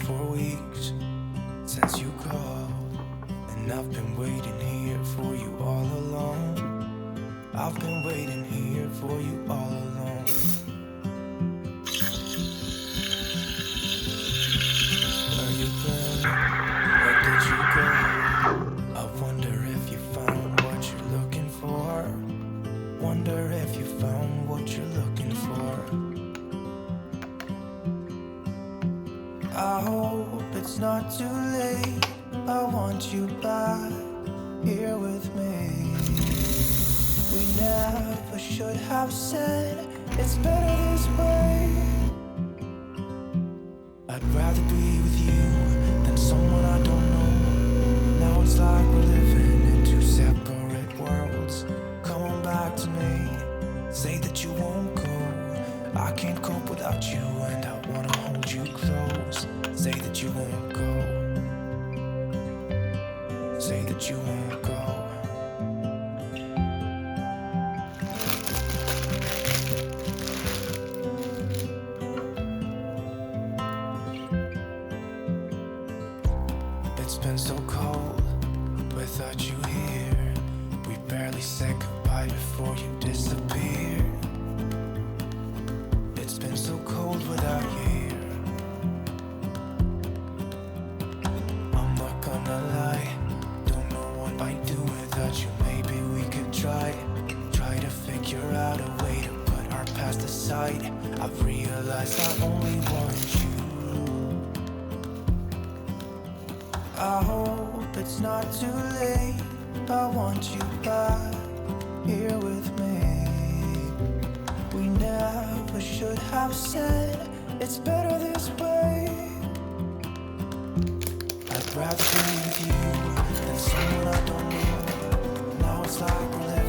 four weeks since you called, and I've been waiting here for you all along. I've been waiting here for you all along. I hope it's not too late. I want you back here with me. We never should have said it's better this way. I'd rather be with you than someone I don't know. Now it's like we're living in two separate worlds. Come on back to me. Say that you won't go. I can't cope without you, and I wanna hold you close. It's been so cold without you here. We barely said goodbye before you disappeared. It's been so cold without you here. I'm not gonna lie, don't know what I'd do without you. Maybe we could try, try to figure out a way to put our past aside. I've realized I I hope it's not too late. I want you back here with me. We never should have said it's better this way. I'd rather be with you than someone I don't know. Now it's like we're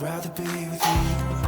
rather be with you